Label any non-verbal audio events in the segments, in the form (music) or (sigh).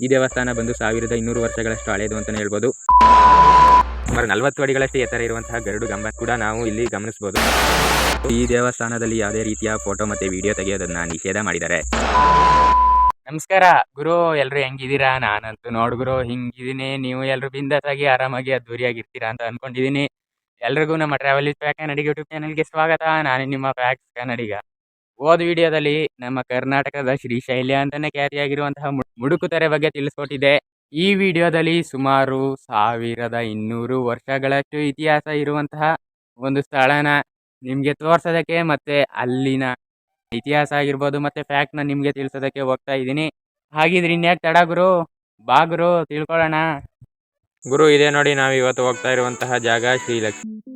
ಈ ದೇವಸ್ಥಾನ ಬಂದು ಸಾವಿರದ ಇನ್ನೂರು ವರ್ಷಗಳಷ್ಟು ಹಳೆಯದು ಅಂತಲೇ ಹೇಳ್ಬೋದು. ಸುಮಾರು ನಲವತ್ತು ಅಡಿಗಳಷ್ಟು ಎತ್ತರ ಇರುವಂತಹ ಗರುಡು ಗಂಬ ಕೂಡ ನಾವು ಇಲ್ಲಿ ಗಮನಿಸಬಹುದು ಈ ದೇವಸ್ಥಾನದಲ್ಲಿ ಯಾವುದೇ ರೀತಿಯ ಫೋಟೋ ಮತ್ತೆ ವಿಡಿಯೋ ತೆಗೆಯೋದನ್ನ ನಿಷೇಧ ಮಾಡಿದ್ದಾರೆ. ನಮಸ್ಕಾರ ಗುರು, ಎಲ್ರು ಹೆಂಗಿದ್ದೀರಾ? ನಾನಂತೂ ನೋಡ್ ಗುರು, ಹಿಂಗಿದ್ದೀನಿ. ನೀವು ಎಲ್ರು ಬಿಂದಾಸಾಗಿ ಆರಾಮಾಗಿ ಅದ್ದೂರಿಯಾಗಿರ್ತೀರಾ ಅಂತ ಅನ್ಕೊಂಡಿದ್ದೀನಿ. ಎಲ್ರಿಗೂ ನಮ್ಮ ಟ್ರಾವೆಲ್ ಪ್ಯಾಕ್ ಕನ್ನಡಿಗ ಯೂಟ್ಯೂಬ್ ಚಾನಲ್ಗೆ ಸ್ವಾಗತ. ನಾನು ನಿಮ್ಮ ಪ್ಯಾಕ್ಸ್ ಕನ್ನಡಿಗ ಹೋದ ವಿಡಿಯೋದಲ್ಲಿ ನಮ್ಮ ಕರ್ನಾಟಕದ ಶ್ರೀಶೈಲ್ಯ ಅಂತಾನೆ ಖ್ಯಾತಿಯಾಗಿರುವಂತಹ ಮುಡುಕುತೆರೆ ಬಗ್ಗೆ ತಿಳಿಸ್ಕೊಟ್ಟಿದೆ. ಈ ವಿಡಿಯೋದಲ್ಲಿ ಸುಮಾರು ಸಾವಿರದ ಇನ್ನೂರು ವರ್ಷಗಳಷ್ಟು ಇತಿಹಾಸ ಇರುವಂತಹ ಒಂದು ಸ್ಥಳನ ನಿಮಗೆ ತೋರ್ಸೋದಕ್ಕೆ ಮತ್ತೆ ಅಲ್ಲಿನ ಇತಿಹಾಸ ಆಗಿರ್ಬೋದು ಮತ್ತೆ ಫ್ಯಾಕ್ಟ್ನ ನಿಮಗೆ ತಿಳಿಸೋದಕ್ಕೆ ಹೋಗ್ತಾ ಇದ್ದೀನಿ. ಹಾಗಿದ್ರೆ ಇನ್ಯಾಕೆ ತಡ ಗುರು? ಬಾ ಗುರು, ತಿಳ್ಕೊಳ್ಳೋಣ. ಗುರು, ಇದೆ ನೋಡಿ ನಾವು ಇವತ್ತು ಹೋಗ್ತಾ ಇರುವಂತಹ ಜಾಗ ಶ್ರೀಲಕ್ಷ್ಮಿ.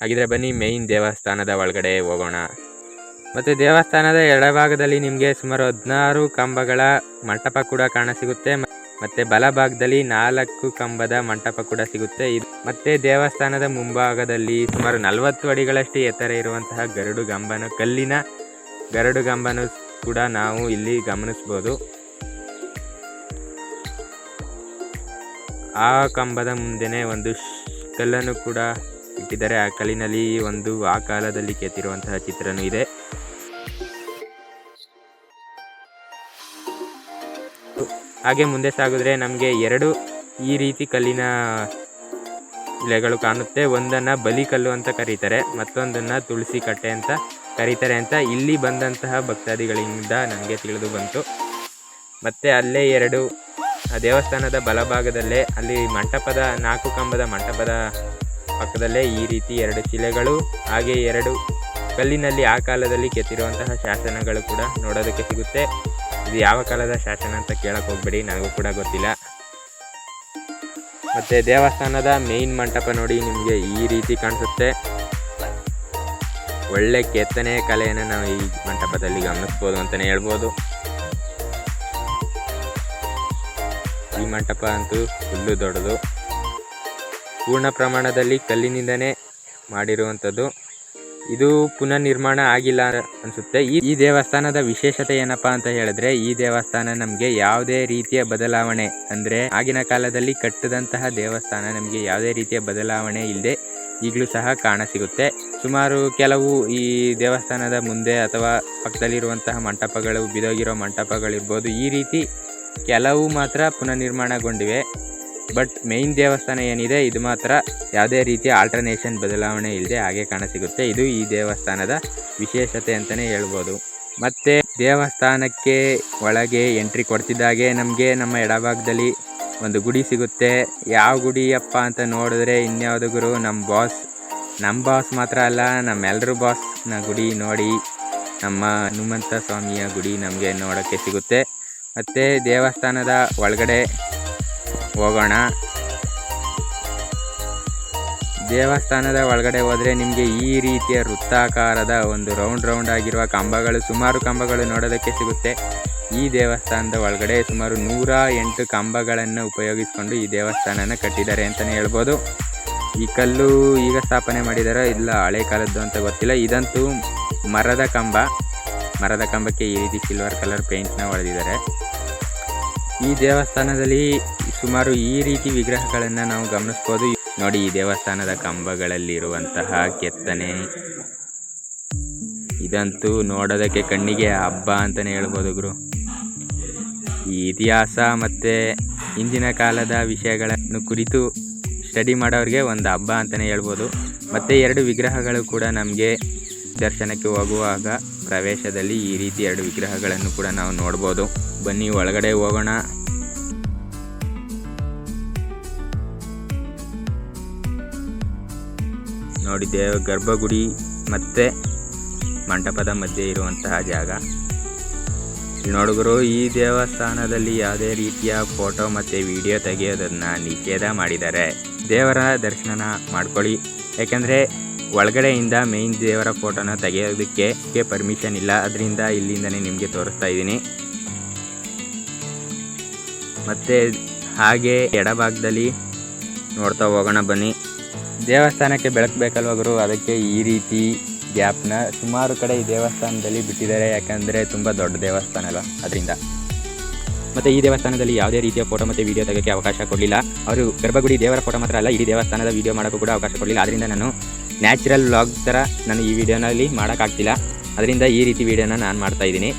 ಹಾಗಿದ್ರೆ ಬನ್ನಿ ಮೇಯ್ನ್ ದೇವಸ್ಥಾನದ ಒಳಗಡೆ ಹೋಗೋಣ. ಮತ್ತು ದೇವಸ್ಥಾನದ ಎಡಭಾಗದಲ್ಲಿ ನಿಮಗೆ ಸುಮಾರು ಹದಿನಾರು ಕಂಬಗಳ ಮಂಟಪ ಕೂಡ ಕಾಣಸಿಗುತ್ತೆ. ಮತ್ತು ಬಲಭಾಗದಲ್ಲಿ ನಾಲ್ಕು ಕಂಬದ ಮಂಟಪ ಕೂಡ ಸಿಗುತ್ತೆ. ಇದು ಮತ್ತೆ ದೇವಸ್ಥಾನದ ಮುಂಭಾಗದಲ್ಲಿ ಸುಮಾರು ನಲವತ್ತು ಅಡಿಗಳಷ್ಟು ಎತ್ತರ ಇರುವಂತಹ ಗರುಡು ಗಂಬನ, ಕಲ್ಲಿನ ಗರುಡು ಗಂಬನು ಕೂಡ ನಾವು ಇಲ್ಲಿ ಗಮನಿಸ್ಬೋದು. ಆ ಕಂಬದ ಮುಂದೆನೆ ಒಂದು ಕಲ್ಲನ್ನು ಕೂಡ ಇಟ್ಟಿದ್ದಾರೆ ಆ ಕಲ್ಲಿನಲ್ಲಿ ಒಂದು ಆ ಕಾಲದಲ್ಲಿ ಕೆತ್ತಿರುವಂತಹ ಚಿತ್ರನೂ ಇದೆ. ಹಾಗೆ ಮುಂದೆ ಸಾಗಿದ್ರೆ ನಮಗೆ ಎರಡು ಈ ರೀತಿ ಕಲ್ಲಿನ ಎಲೆಗಳು ಕಾಣುತ್ತೆ. ಒಂದನ್ನು ಬಲಿಕಲ್ಲು ಅಂತ ಕರೀತಾರೆ, ಮತ್ತೊಂದನ್ನು ತುಳಸಿ ಕಟ್ಟೆ ಅಂತ ಕರೀತಾರೆ ಅಂತ ಇಲ್ಲಿ ಬಂದಂತಹ ಭಕ್ತಾದಿಗಳಿಂದ ನನಗೆ ತಿಳಿದು ಬಂತು. ಮತ್ತೆ ಅಲ್ಲೇ ಎರಡು ದೇವಸ್ಥಾನದ ಬಲಭಾಗದಲ್ಲೇ ಅಲ್ಲಿ ಮಂಟಪದ, ನಾಲ್ಕು ಕಂಬದ ಮಂಟಪದ ಪಕ್ಕದಲ್ಲೇ ಈ ರೀತಿ ಎರಡು ಶಿಲೆಗಳು, ಹಾಗೆ ಎರಡು ಕಲ್ಲಿನಲ್ಲಿ ಆ ಕಾಲದಲ್ಲಿ ಕೆತ್ತಿರುವಂತಹ ಶಾಸನಗಳು ಕೂಡ ನೋಡೋದಕ್ಕೆ ಸಿಗುತ್ತೆ. ಇದು ಯಾವ ಕಾಲದ ಶಾಸನ ಅಂತ ಕೇಳಕ್ಕೆ ಹೋಗ್ಬೇಡಿ, ನನಗೂ ಕೂಡ ಗೊತ್ತಿಲ್ಲ. ಮತ್ತೆ ದೇವಸ್ಥಾನದ ಮೇನ್ ಮಂಟಪ ನೋಡಿ, ನಿಮಗೆ ಈ ರೀತಿ ಕಾಣಿಸುತ್ತೆ. ಒಳ್ಳೆ ಕೆತ್ತನೆ ಕಲೆಯನ್ನು ನಾವು ಈ ಮಂಟಪದಲ್ಲಿ ಗಮನಿಸ್ಬೋದು ಅಂತಲೇ ಹೇಳ್ಬೋದು. ಈ ಮಂಟಪ ಅಂತೂ ಫುಲ್ಲು ದೊಡ್ಡದು. ಪೂರ್ಣ ಪ್ರಮಾಣದಲ್ಲಿ ಕಲ್ಲಿನಿಂದನೇ ಮಾಡಿರುವಂಥದ್ದು. ಇದು ಪುನರ್ ನಿರ್ಮಾಣ ಆಗಿಲ್ಲ ಅನಿಸುತ್ತೆ. ಈ ಈ ದೇವಸ್ಥಾನದ ವಿಶೇಷತೆ ಏನಪ್ಪ ಅಂತ ಹೇಳಿದ್ರೆ, ಈ ದೇವಸ್ಥಾನ ನಮಗೆ ಯಾವುದೇ ರೀತಿಯ ಬದಲಾವಣೆ ಅಂದರೆ ಆಗಿನ ಕಾಲದಲ್ಲಿ ಕಟ್ಟಿದಂತಹ ದೇವಸ್ಥಾನ ನಮಗೆ ಯಾವುದೇ ರೀತಿಯ ಬದಲಾವಣೆ ಇಲ್ಲದೆ ಈಗಲೂ ಸಹ ಕಾಣಸಿಗುತ್ತೆ. ಸುಮಾರು ಕೆಲವು ಈ ದೇವಸ್ಥಾನದ ಮುಂದೆ ಅಥವಾ ಪಕ್ಕದಲ್ಲಿರುವಂತಹ ಮಂಟಪಗಳು, ಬಿದೋಗಿರೋ ಮಂಟಪಗಳಿರ್ಬೋದು, ಈ ರೀತಿ ಕೆಲವು ಮಾತ್ರ ಪುನರ್ನಿರ್ಮಾಣಗೊಂಡಿವೆ. ಬಟ್ ಮೇನ್ ದೇವಸ್ಥಾನ ಏನಿದೆ, ಇದು ಮಾತ್ರ ಯಾವುದೇ ರೀತಿಯ ಆಲ್ಟರ್ನೇಷನ್ ಬದಲಾವಣೆ ಇಲ್ಲದೆ ಹಾಗೆ ಕಾಣಸಿಗುತ್ತೆ. ಇದು ಈ ದೇವಸ್ಥಾನದ ವಿಶೇಷತೆ ಅಂತಲೇ ಹೇಳ್ಬೋದು. ಮತ್ತು ದೇವಸ್ಥಾನಕ್ಕೆ ಒಳಗೆ ಎಂಟ್ರಿ ಕೊಡ್ತಿದ್ದಾಗೆ ನಮಗೆ ನಮ್ಮ ಎಡಭಾಗದಲ್ಲಿ ಒಂದು ಗುಡಿ ಸಿಗುತ್ತೆ. ಯಾವ ಗುಡಿಯಪ್ಪ ಅಂತ ನೋಡಿದ್ರೆ ಇನ್ಯಾವುದು ಗುರು? ನಮ್ಮ ಬಾಸ್ ನಮ್ಮ ಬಾಸ್ ಮಾತ್ರ ಅಲ್ಲ ನಮ್ಮೆಲ್ಲರೂ ಬಾಸ್ನ ಗುಡಿ ನೋಡಿ ನಮ್ಮ ಹನುಮಂತ ಸ್ವಾಮಿಯ ಗುಡಿ ನಮಗೆ ನೋಡೋಕ್ಕೆ ಸಿಗುತ್ತೆ. ಮತ್ತು ದೇವಸ್ಥಾನದ ಒಳಗಡೆ ಹೋಗೋಣ. ದೇವಸ್ಥಾನದ ಒಳಗಡೆ ಹೋದರೆ ನಿಮಗೆ ಈ ರೀತಿಯ ವೃತ್ತಾಕಾರದ ಒಂದು ರೌಂಡ್ ರೌಂಡ್ ಆಗಿರುವ ಕಂಬಗಳು, ಸುಮಾರು ಕಂಬಗಳು ನೋಡೋದಕ್ಕೆ ಸಿಗುತ್ತೆ. ಈ ದೇವಸ್ಥಾನದ ಒಳಗಡೆ ಸುಮಾರು ನೂರ ಎಂಟು ಕಂಬಗಳನ್ನು ಉಪಯೋಗಿಸಿಕೊಂಡು ಈ ದೇವಸ್ಥಾನನ ಕಟ್ಟಿದ್ದಾರೆ ಅಂತಲೇ ಹೇಳ್ಬೋದು. ಈ ಕಲ್ಲು ಈಗ ಸ್ಥಾಪನೆ ಮಾಡಿದಾರೋ ಇಲ್ಲ ಹಳೆ ಕಾಲದ್ದು ಅಂತ ಗೊತ್ತಿಲ್ಲ. ಇದಂತೂ ಮರದ ಕಂಬ. ಮರದ ಕಂಬಕ್ಕೆ ಈ ರೀತಿ ಸಿಲ್ವರ್ ಕಲರ್ ಪೇಂಟ್ನ ಹೊಡೆದಿದ್ದಾರೆ. ಈ ದೇವಸ್ಥಾನದಲ್ಲಿ ಸುಮಾರು ಈ ರೀತಿ ವಿಗ್ರಹಗಳನ್ನು ನಾವು ಗಮನಿಸ್ಬೋದು. ನೋಡಿ, ಈ ದೇವಸ್ಥಾನದ ಕಂಬಗಳಲ್ಲಿರುವಂತಹ ಕೆತ್ತನೆ. ಇದಂತೂ ನೋಡೋದಕ್ಕೆ ಕಣ್ಣಿಗೆ ಹಬ್ಬ ಅಂತಲೇ ಹೇಳ್ಬೋದು ಗುರು. ಈ ಇತಿಹಾಸ ಮತ್ತು ಹಿಂದಿನ ಕಾಲದ ವಿಷಯಗಳನ್ನು ಕುರಿತು ಸ್ಟಡಿ ಮಾಡೋರಿಗೆ ಒಂದು ಹಬ್ಬ ಅಂತಲೇ ಹೇಳ್ಬೋದು. ಮತ್ತು ಎರಡು ವಿಗ್ರಹಗಳು ಕೂಡ ನಮಗೆ ದರ್ಶನಕ್ಕೆ ಹೋಗುವಾಗ ಪ್ರವೇಶದಲ್ಲಿ ಈ ರೀತಿ ಎರಡು ವಿಗ್ರಹಗಳನ್ನು ಕೂಡ ನಾವು ನೋಡ್ಬೋದು. ಬನ್ನಿ, ಒಳಗಡೆ ಹೋಗೋಣ. ನೋಡಿ ದೇವ ಗರ್ಭಗುಡಿ ಮತ್ತು ಮಂಟಪದ ಮಧ್ಯೆ ಇರುವಂತಹ ಜಾಗ. ನೋಡುಗರು ಈ ದೇವಸ್ಥಾನದಲ್ಲಿ ಯಾವುದೇ ರೀತಿಯ ಫೋಟೋ ಮತ್ತು ವಿಡಿಯೋ ತೆಗೆಯೋದನ್ನು ನಿಷೇಧ ಮಾಡಿದ್ದಾರೆ. ದೇವರ ದರ್ಶನ ಮಾಡ್ಕೊಳ್ಳಿ. ಯಾಕೆಂದರೆ ಒಳಗಡೆಯಿಂದ ಮೇಯ್ನ್ ದೇವರ ಫೋಟೋನ ತೆಗೆಯೋದಕ್ಕೆ ಪರ್ಮಿಷನ್ ಇಲ್ಲ. ಅದರಿಂದ ಇಲ್ಲಿಂದನೇ ನಿಮಗೆ ತೋರಿಸ್ತಾ ಇದ್ದೀನಿ. ಮತ್ತು ಹಾಗೆ ಎಡಭಾಗದಲ್ಲಿ ನೋಡ್ತಾ ಹೋಗೋಣ ಬನ್ನಿ. ದೇವಸ್ಥಾನಕ್ಕೆ ಬೆಳಕು ಬೇಕಲ್ವ ಗುರು? ಅದಕ್ಕೆ ಈ ರೀತಿ ಗ್ಯಾಪ್ನ ಸುಮಾರು ಕಡೆ ಈ ದೇವಸ್ಥಾನದಲ್ಲಿ ಬಿಟ್ಟಿದ್ದಾರೆ. ಯಾಕಂದರೆ ತುಂಬ ದೊಡ್ಡ ದೇವಸ್ಥಾನ ಅಲ್ವಾ ಅದರಿಂದ. ಮತ್ತು ಈ ದೇವಸ್ಥಾನದಲ್ಲಿ ಯಾವುದೇ ರೀತಿಯ ಫೋಟೋ ಮತ್ತು ವೀಡಿಯೋ ತೆಗೋಕ್ಕೆ ಅವಕಾಶ ಕೊಡಲಿಲ್ಲ. ಅವರು ಗರ್ಭಗುಡಿ ದೇವರ ಫೋಟೋ ಮಾತ್ರ ಅಲ್ಲ, ಇಡೀ ದೇವಸ್ಥಾನದ ವೀಡಿಯೋ ಮಾಡೋಕ್ಕೂ ಕೂಡ ಅವಕಾಶ ಕೊಡಲಿಲ್ಲ. ಅದರಿಂದ ನಾನು ನ್ಯಾಚುರಲ್ ವ್ಲಾಗ್ ಥರ ನಾನು ಈ ವಿಡಿಯೋನಲ್ಲಿ ಮಾಡೋಕ್ಕಾಗ್ತಿಲ್ಲ. ಅದರಿಂದ ಈ ರೀತಿ ವೀಡಿಯೋನ ನಾನು ಮಾಡ್ತಾ ಇದ್ದೀನಿ.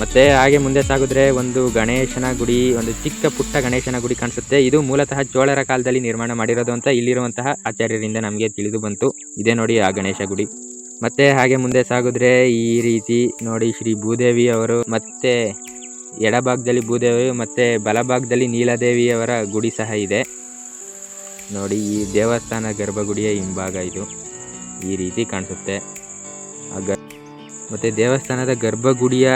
ಮತ್ತು ಹಾಗೆ ಮುಂದೆ ಸಾಗಿದ್ರೆ ಒಂದು ಗಣೇಶನ ಗುಡಿ, ಒಂದು ಚಿಕ್ಕ ಪುಟ್ಟ ಗಣೇಶನ ಗುಡಿ ಕಾಣಿಸುತ್ತೆ. ಇದು ಮೂಲತಃ ಚೋಳರ ಕಾಲದಲ್ಲಿ ನಿರ್ಮಾಣ ಮಾಡಿರೋದು ಅಂತ ಇಲ್ಲಿರುವಂತಹ ಆಚಾರ್ಯರಿಂದ ನಮಗೆ ತಿಳಿದು ಬಂತು. ಇದೇ ನೋಡಿ ಆ ಗಣೇಶ ಗುಡಿ. ಮತ್ತೆ ಹಾಗೆ ಮುಂದೆ ಸಾಗಿದ್ರೆ ಈ ರೀತಿ ನೋಡಿ ಶ್ರೀ ಭೂದೇವಿ ಅವರು ಮತ್ತೆ ಎಡಭಾಗದಲ್ಲಿ ಭೂದೇವಿ ಮತ್ತು ಬಲಭಾಗದಲ್ಲಿ ನೀಲದೇವಿಯವರ ಗುಡಿ ಸಹ ಇದೆ. ನೋಡಿ ಈ ದೇವಸ್ಥಾನ ಗರ್ಭಗುಡಿಯ ಹಿಂಭಾಗ ಇದು. ಈ ರೀತಿ ಕಾಣಿಸುತ್ತೆ. ಮತ್ತೆ ಮತ್ತು ದೇವಸ್ಥಾನದ ಗರ್ಭಗುಡಿಯ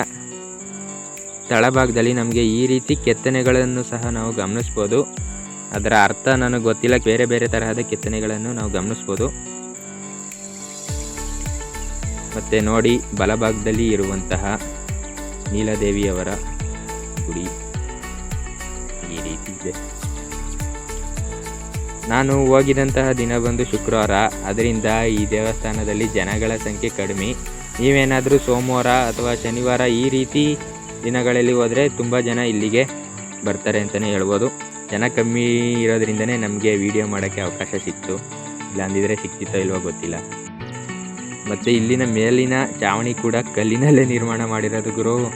ತಳಭಾಗದಲ್ಲಿ ನಮಗೆ ಈ ರೀತಿ ಕೆತ್ತನೆಗಳನ್ನು ಸಹ ನಾವು ಗಮನಿಸ್ಬೋದು. ಅದರ ಅರ್ಥ ನನಗೆ ಗೊತ್ತಿಲ್ಲ, ಬೇರೆ ಬೇರೆ ತರಹದ ಕೆತ್ತನೆಗಳನ್ನು ನಾವು ಗಮನಿಸ್ಬೋದು. ಮತ್ತು ನೋಡಿ, ಬಲಭಾಗದಲ್ಲಿ ಇರುವಂತಹ ನೀಲದೇವಿಯವರ ಗುಡಿ ಈ ರೀತಿ ಇದೆ. ನಾನು ಹೋಗಿದಂತಹ ದಿನ ಬಂದು ಶುಕ್ರವಾರ. ಅದರಿಂದ ಈ ದೇವಸ್ಥಾನದಲ್ಲಿ ಜನಗಳ ಸಂಖ್ಯೆ ಕಡಿಮೆ. ನೀವೇನಾದರೂ ಸೋಮವಾರ ಅಥವಾ ಶನಿವಾರ ಈ ರೀತಿ ದಿನಗಳಲ್ಲಿ ಹೋದರೆ ತುಂಬ ಜನ ಇಲ್ಲಿಗೆ ಬರ್ತಾರೆ ಅಂತಲೇ ಹೇಳ್ಬೋದು. ಜನ ಕಮ್ಮಿ ಇರೋದ್ರಿಂದನೇ ನಮಗೆ ವೀಡಿಯೋ ಮಾಡೋಕ್ಕೆ ಅವಕಾಶ ಸಿಕ್ತು. ಇಲ್ಲಾಂದಿದ್ರೆ ಸಿಕ್ತಿತ್ತೋ ಇಲ್ವೋ ಗೊತ್ತಿಲ್ಲ. ಮತ್ತು ಇಲ್ಲಿನ ಮೇಲಿನ ಚಾವಣಿ ಕೂಡ ಕಲ್ಲಿನಲ್ಲೇ ನಿರ್ಮಾಣ ಮಾಡಿರೋದು ಗುರು.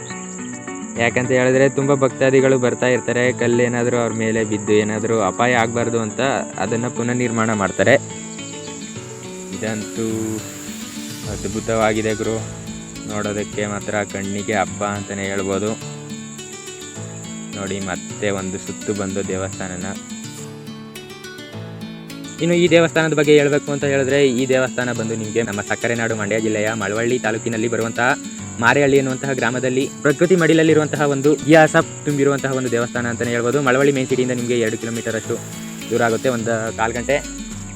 ಯಾಕಂತ ಹೇಳಿದ್ರೆ ತುಂಬ ಭಕ್ತಾದಿಗಳು ಬರ್ತಾ ಇರ್ತಾರೆ. ಕಲ್ಲೇನಾದರೂ ಅವ್ರ ಮೇಲೆ ಬಿದ್ದು ಏನಾದರೂ ಅಪಾಯ ಆಗಬಾರ್ದು ಅಂತ ಅದನ್ನು ಪುನಃ ನಿರ್ಮಾಣ ಮಾಡ್ತಾರೆ. ಇದಂತೂ ಅದ್ಭುತವಾಗಿದೆ ಗುರು. ನೋಡೋದಕ್ಕೆ ಮಾತ್ರ ಕಣ್ಣಿಗೆ ಹಬ್ಬ ಅಂತಲೇ ಹೇಳ್ಬೋದು. ನೋಡಿ, ಮತ್ತೆ ಒಂದು ಸುತ್ತು ಬಂದು ದೇವಸ್ಥಾನನ. ಇನ್ನು ಈ ದೇವಸ್ಥಾನದ ಬಗ್ಗೆ ಹೇಳಬೇಕು ಅಂತ ಹೇಳಿದ್ರೆ, ಈ ದೇವಸ್ಥಾನ ಬಂದು ನಿಮಗೆ ನಮ್ಮ ಸಕ್ಕರೆ ನಾಡು ಮಂಡ್ಯ ಜಿಲ್ಲೆಯ ಮಳವಳ್ಳಿ ತಾಲೂಕಿನಲ್ಲಿ ಬರುವಂತಹ ಮಾರೇಹಳ್ಳಿ ಎನ್ನುವಂತಹ ಗ್ರಾಮದಲ್ಲಿ ಪ್ರಕೃತಿ ಮಡಿಲಲ್ಲಿರುವಂತಹ ಒಂದು ಇತಿಹಾಸ ತುಂಬಿರುವಂತಹ ಒಂದು ದೇವಸ್ಥಾನ ಅಂತಲೇ ಹೇಳ್ಬೋದು. ಮಳವಳ್ಳಿ ಮೇನ್ ಸಿಟಿಯಿಂದ ನಿಮಗೆ ಎರಡು ಕಿಲೋಮೀಟರ್ ಅಷ್ಟು ದೂರ ಆಗುತ್ತೆ. ಒಂದು ಕಾಲು ಗಂಟೆ,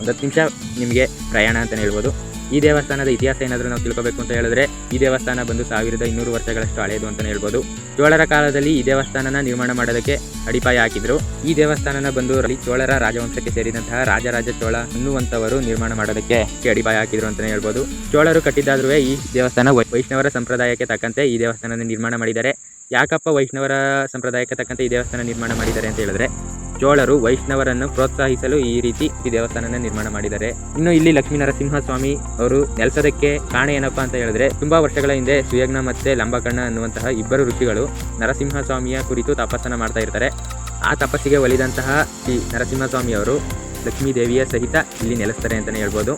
ಒಂದು ಹತ್ತು ನಿಮಿಷ ನಿಮಗೆ ಪ್ರಯಾಣ ಅಂತಲೇ ಹೇಳ್ಬೋದು. ಈ ದೇವಸ್ಥಾನದ ಇತಿಹಾಸ ಏನಾದರೂ ನಾವು ತಿಳ್ಕೋಬೇಕು ಅಂತ ಹೇಳಿದ್ರೆ ಈ ದೇವಸ್ಥಾನ ಬಂದು ಸಾವಿರದ ಇನ್ನೂರು ವರ್ಷಗಳಷ್ಟು ಹಳೆಯದು ಅಂತಲೇ ಹೇಳ್ಬೋದು. ಚೋಳರ ಕಾಲದಲ್ಲಿ ಈ ದೇವಸ್ಥಾನನ ನಿರ್ಮಾಣ ಮಾಡೋದಕ್ಕೆ ಅಡಿಪಾಯ ಹಾಕಿದ್ರು. ಈ ದೇವಸ್ಥಾನನ ಬಂದು ಚೋಳರ ರಾಜವಂಶಕ್ಕೆ ಸೇರಿದಂತಹ ರಾಜರಾಜ ಚೋಳ ಅನ್ನುವಂಥವರು ನಿರ್ಮಾಣ ಮಾಡೋದಕ್ಕೆ ಅಡಿಪಾಯ ಹಾಕಿದ್ರು ಅಂತಲೇ ಹೇಳ್ಬೋದು. ಚೋಳರು ಕಟ್ಟಿದ್ದಾದ್ರೂ ಈ ದೇವಸ್ಥಾನ ವೈಷ್ಣವರ ಸಂಪ್ರದಾಯಕ್ಕೆ ತಕ್ಕಂತೆ ಈ ದೇವಸ್ಥಾನನ ನಿರ್ಮಾಣ ಮಾಡಿದ್ದಾರೆ. ಯಾಕಪ್ಪ ವೈಷ್ಣವರ ಸಂಪ್ರದಾಯಕ್ಕೆ ತಕ್ಕಂತೆ ಈ ದೇವಸ್ಥಾನ ನಿರ್ಮಾಣ ಮಾಡಿದ್ದಾರೆ ಅಂತ ಹೇಳಿದ್ರೆ ಚೋಳರು ವೈಷ್ಣವರನ್ನು ಪ್ರೋತ್ಸಾಹಿಸಲು ಈ ರೀತಿ ಈ ದೇವಸ್ಥಾನನ ನಿರ್ಮಾಣ ಮಾಡಿದ್ದಾರೆ. ಇನ್ನು ಇಲ್ಲಿ ಲಕ್ಷ್ಮೀ ನರಸಿಂಹ ಸ್ವಾಮಿ ಅವರು ನೆಲೆಸೋದಕ್ಕೆ ಕಾರಣ ಏನಪ್ಪ ಅಂತ ಹೇಳಿದ್ರೆ, ತುಂಬಾ ವರ್ಷಗಳ ಹಿಂದೆ ಸುಯಜ್ಞ ಮತ್ತೆ ಲಂಬಕಣ್ಣ ಅನ್ನುವಂತಹ ಇಬ್ಬರು ಋಷಿಗಳು ನರಸಿಂಹ ಸ್ವಾಮಿಯ ಕುರಿತು ತಪಸ್ಸನ್ನ ಮಾಡ್ತಾ ಇರ್ತಾರೆ. ಆ ತಪಸ್ಸಿಗೆ ಒಲಿದಂತಹ ಶ್ರೀ ನರಸಿಂಹಸ್ವಾಮಿಯವರು ಲಕ್ಷ್ಮೀ ದೇವಿಯ ಸಹಿತ ಇಲ್ಲಿ ನೆಲೆಸ್ತಾರೆ ಅಂತಲೇ ಹೇಳ್ಬೋದು.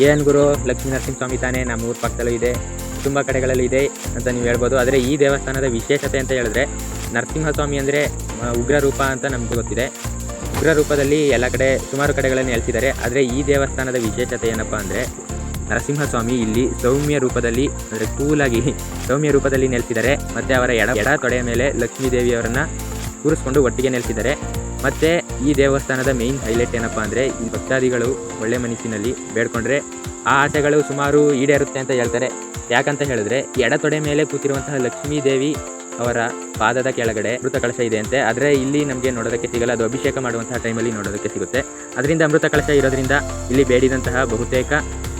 ಏನ್ ಗುರು, ಲಕ್ಷ್ಮೀ ನರಸಿಂಹಸ್ವಾಮಿ ತಾನೇ ನಮ್ಮ ಊರ ಪಕ್ಕದಲ್ಲೂ ಇದೆ. ತುಂಬ ಕಡೆಗಳಲ್ಲಿ ಇದೆ ಅಂತ ನೀವು ಹೇಳ್ಬೋದು. ಆದರೆ ಈ ದೇವಸ್ಥಾನದ ವಿಶೇಷತೆ ಅಂತ ಹೇಳಿದ್ರೆ ನರಸಿಂಹಸ್ವಾಮಿ ಅಂದರೆ ಉಗ್ರ ರೂಪ ಅಂತ ನಮಗೆ ಗೊತ್ತಿದೆ. ಉಗ್ರ ರೂಪದಲ್ಲಿ ಎಲ್ಲ ಕಡೆ ಸುಮಾರು ಕಡೆಗಳನ್ನು ಹೇಳ್ತಿದ್ದಾರೆ. ಆದರೆ ಈ ದೇವಸ್ಥಾನದ ವಿಶೇಷತೆ ಏನಪ್ಪ ಅಂದರೆ, ನರಸಿಂಹಸ್ವಾಮಿ ಇಲ್ಲಿ ಸೌಮ್ಯ ರೂಪದಲ್ಲಿ, ಅಂದರೆ ಕೂಲಾಗಿ (laughs) ಸೌಮ್ಯ ರೂಪದಲ್ಲಿ ನೆಲೆಸಿದ್ದಾರೆ. ಮತ್ತು ಅವರ ಎಡ ಎಡ ತೊಡೆಯ ಮೇಲೆ ಲಕ್ಷ್ಮೀದೇವಿಯವರನ್ನು ಕೂರಿಸ್ಕೊಂಡು ಒಟ್ಟಿಗೆ ನೆಲೆಸಿದ್ದಾರೆ. ಮತ್ತು ಈ ದೇವಸ್ಥಾನದ ಮೇನ್ ಹೈಲೈಟ್ ಏನಪ್ಪ ಅಂದರೆ ಈ ಭಕ್ತಾದಿಗಳು ಒಳ್ಳೆ ಮನಸ್ಸಿನಲ್ಲಿ ಬೇಡ್ಕೊಂಡ್ರೆ ಆ ಆಸೆಗಳು ಸುಮಾರು ಈಡೇರುತ್ತೆ ಅಂತ ಹೇಳ್ತಾರೆ. ಯಾಕಂತ ಹೇಳಿದ್ರೆ ಎಡ ತೊಡೆ ಮೇಲೆ ಕೂತಿರುವಂತಹ ಲಕ್ಷ್ಮೀ ದೇವಿ ಅವರ ಪಾದದ ಕೆಳಗಡೆ ಅಮೃತ ಕಳಶ ಇದೆ ಅಂತೆ. ಆದರೆ ಇಲ್ಲಿ ನಮಗೆ ನೋಡೋದಕ್ಕೆ ಸಿಗಲ್ಲ, ಅದು ಅಭಿಷೇಕ ಮಾಡುವಂತಹ ಟೈಮಲ್ಲಿ ನೋಡೋದಕ್ಕೆ ಸಿಗುತ್ತೆ. ಅದರಿಂದ ಅಮೃತ ಕಳಶ ಇರೋದ್ರಿಂದ ಇಲ್ಲಿ ಬೇಡಿದಂತಹ ಬಹುತೇಕ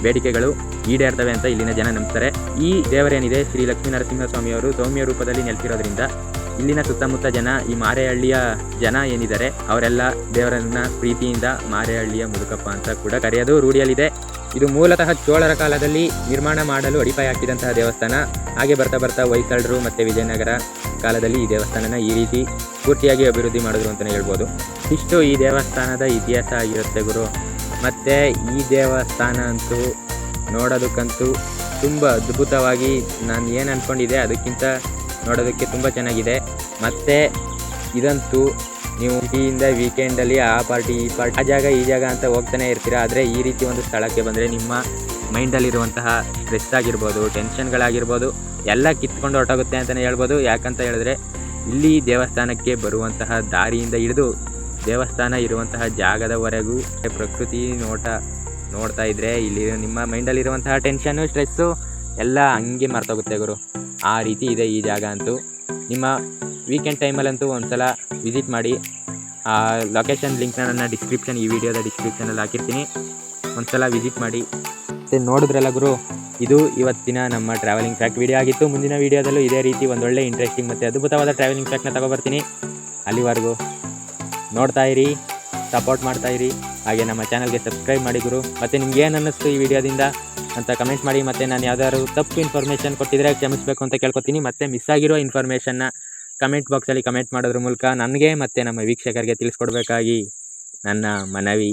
ಬೇಡಿಕೆಗಳು ಈಡೇರ್ತವೆ ಅಂತ ಇಲ್ಲಿನ ಜನ ನಂಬ್ತಾರೆ. ಈ ದೇವರೇನಿದೆ? ಶ್ರೀ ಲಕ್ಷ್ಮೀ ನರಸಿಂಹಸ್ವಾಮಿಯವರು ಸೌಮ್ಯ ರೂಪದಲ್ಲಿ ನೆಲೆಸಿರೋದ್ರಿಂದ ಇಲ್ಲಿನ ಸುತ್ತಮುತ್ತ ಜನ ಈ ಮಾರೇಹಳ್ಳಿಯ ಜನ ಏನಿದ್ದಾರೆ, ಅವರೆಲ್ಲ ದೇವರನ್ನ ಪ್ರೀತಿಯಿಂದ ಮಾರೇಹಳ್ಳಿಯ ಮುದುಕಪ್ಪ ಅಂತ ಕೂಡ ಕರೆಯೋದು ರೂಢಿಯಲ್ಲಿದೆ. ಇದು ಮೂಲತಃ ಚೋಳರ ಕಾಲದಲ್ಲಿ ನಿರ್ಮಾಣ ಮಾಡಲು ಅಡಿಪಾಯ ಹಾಕಿದಂತಹ ದೇವಸ್ಥಾನ. ಹಾಗೆ ಬರ್ತಾ ಬರ್ತಾ ಹೊಯ್ಸಳರು ಮತ್ತು ವಿಜಯನಗರ ಕಾಲದಲ್ಲಿ ಈ ದೇವಸ್ಥಾನನ ಈ ರೀತಿ ಪೂರ್ತಿಯಾಗಿ ಅಭಿವೃದ್ಧಿ ಮಾಡಿದ್ರು ಅಂತಲೇ ಹೇಳ್ಬೋದು. ಇಷ್ಟು ಈ ದೇವಸ್ಥಾನದ ಇತಿಹಾಸ ಆಗಿರುತ್ತೆ ಗುರು. ಮತ್ತು ಈ ದೇವಸ್ಥಾನ ಅಂತೂ ನೋಡೋದಕ್ಕಂತೂ ತುಂಬ ಅದ್ಭುತವಾಗಿ ನಾನು ಏನು ಅಂದ್ಕೊಂಡಿದ್ದೆ ಅದಕ್ಕಿಂತ ನೋಡೋದಕ್ಕೆ ತುಂಬ ಚೆನ್ನಾಗಿದೆ. ಮತ್ತು ಇದಂತೂ ನೀವು ಸಿಟಿಯಿಂದ ವೀಕೆಂಡಲ್ಲಿ ಆ ಪಾರ್ಟಿ ಈ ಪಾರ್ಟಿ ಆ ಜಾಗ, ಈ ಜಾಗ ಅಂತ ಹೋಗ್ತಾನೆ ಇರ್ತೀರ? ಆದರೆ ಈ ರೀತಿ ಒಂದು ಸ್ಥಳಕ್ಕೆ ಬಂದರೆ ನಿಮ್ಮ ಮೈಂಡಲ್ಲಿರುವಂತಹ ಸ್ಟ್ರೆಸ್ ಆಗಿರ್ಬೋದು ಟೆನ್ಷನ್ಗಳಾಗಿರ್ಬೋದು ಎಲ್ಲ ಕಿತ್ಕೊಂಡು ಹೊರಟೋಗುತ್ತೆ ಅಂತಲೇ ಹೇಳ್ಬೋದು. ಯಾಕಂತ ಹೇಳಿದ್ರೆ ಇಲ್ಲಿ ದೇವಸ್ಥಾನಕ್ಕೆ ಬರುವಂತಹ ದಾರಿಯಿಂದ ಹಿಡಿದು ದೇವಸ್ಥಾನ ಇರುವಂತಹ ಜಾಗದವರೆಗೂ ಪ್ರಕೃತಿ ನೋಟ ನೋಡ್ತಾ ಇದ್ದರೆ ಇಲ್ಲಿ ನಿಮ್ಮ ಮೈಂಡಲ್ಲಿರುವಂತಹ ಟೆನ್ಷನ್ನು ಸ್ಟ್ರೆಸ್ಸು ಎಲ್ಲ ಹಂಗೆ ಮರ್ತೋಗುತ್ತೆ ಗುರು. ಆ ರೀತಿ ಇದೆ ಈ ಜಾಗ ಅಂತೂ. ನಿಮ್ಮ ವೀಕೆಂಡ್ ಟೈಮಲ್ಲಂತೂ ಒಂದು ಸಲ ವಿಸಿಟ್ ಮಾಡಿ, ಆ ಲೊಕೇಶನ್ ಲಿಂಕ್ನ ನನ್ನ ಡಿಸ್ಕ್ರಿಪ್ಷನ್ ಈ ವಿಡಿಯೋದ ಡಿಸ್ಕ್ರಿಪ್ಷನಲ್ಲಿ ಹಾಕಿರ್ತೀನಿ. ಒಂದು ಸಲ ವಿಸಿಟ್ ಮಾಡಿ. ಮತ್ತು ನೋಡಿದ್ರಲ್ಲ ಗುರು, ಇದು ಇವತ್ತಿನ ನಮ್ಮ ಟ್ರಾವೆಲಿಂಗ್ ಫ್ಯಾಕ್ಟ್ ವಿಡಿಯೋ ಆಗಿತ್ತು. ಮುಂದಿನ ವಿಡಿಯೋದಲ್ಲೂ ಇದೇ ರೀತಿ ಒಂದೊಳ್ಳೆ ಇಂಟ್ರೆಸ್ಟಿಂಗ್ ಮತ್ತು ಅದ್ಭುತವಾದ ಟ್ರಾವೆಲಿಂಗ್ ಫ್ಯಾಕ್ಟ್ನ ತಗೊಬರ್ತೀನಿ. ಅಲ್ಲಿವರೆಗೂ ನೋಡ್ತಾ ಇರಿ ಸಪೋರ್ಟ್ ಮಾಡ್ತಾ ಇರಿ. ಹಾಗೆ ನಮ್ಮ ಚಾನಲ್ಗೆ ಸಬ್ಸ್ಕ್ರೈಬ್ ಮಾಡಿ ಗುರು. ಮತ್ತು ನಿಮ್ಗೆ ಏನು ಅನ್ನಿಸ್ತು ಈ ವಿಡಿಯೋದಿಂದ ಅಂತ ಕಮೆಂಟ್ ಮಾಡಿ ಮತ್ತು ನಾನು ಯಾವ್ದಾದ್ರು ತಪ್ಪು ಇನ್ಫಾರ್ಮೇಷನ್ ಕೊಟ್ಟಿದ್ರೆ ಕ್ಷಮಿಸಬೇಕು ಅಂತ ಕೇಳ್ಕೊತೀನಿ. ಮತ್ತು ಮಿಸ್ ಆಗಿರೋ ಇನ್ಫಾರ್ಮೇಷನ್ನ ಕಮೆಂಟ್ ಬಾಕ್ಸಲ್ಲಿ ಕಮೆಂಟ್ ಮಾಡೋದ್ರ ಮೂಲಕ ನನಗೆ ಮತ್ತು ನಮ್ಮ ವೀಕ್ಷಕರಿಗೆ ತಿಳಿಸ್ಕೊಡ್ಬೇಕಾಗಿ ನನ್ನ ಮನವಿ.